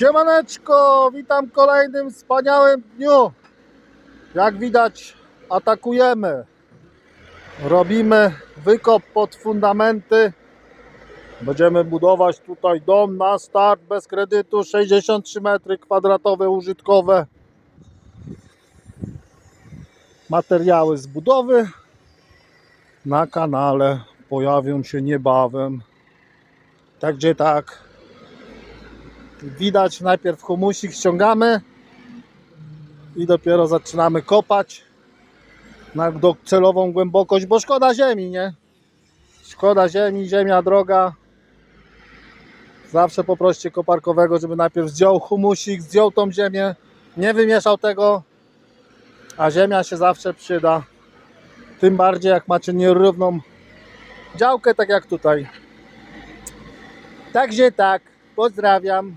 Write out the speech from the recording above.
Siemaneczko, witam w kolejnym wspaniałym dniu. Jak widać, atakujemy. Robimy wykop pod fundamenty. Będziemy budować tutaj dom na start bez kredytu 63 metry kwadratowe użytkowe. Materiały z budowy na kanale pojawią się niebawem. Także tak, widać najpierw humusik ściągamy i dopiero zaczynamy kopać na docelową głębokość, bo szkoda ziemi, nie? Szkoda ziemi, ziemia droga. Zawsze poproście koparkowego, żeby najpierw zdjął humusik, zdjął tą ziemię, nie wymieszał tego, a ziemia się zawsze przyda. Tym bardziej jak macie nierówną działkę, tak jak tutaj. Także tak, pozdrawiam.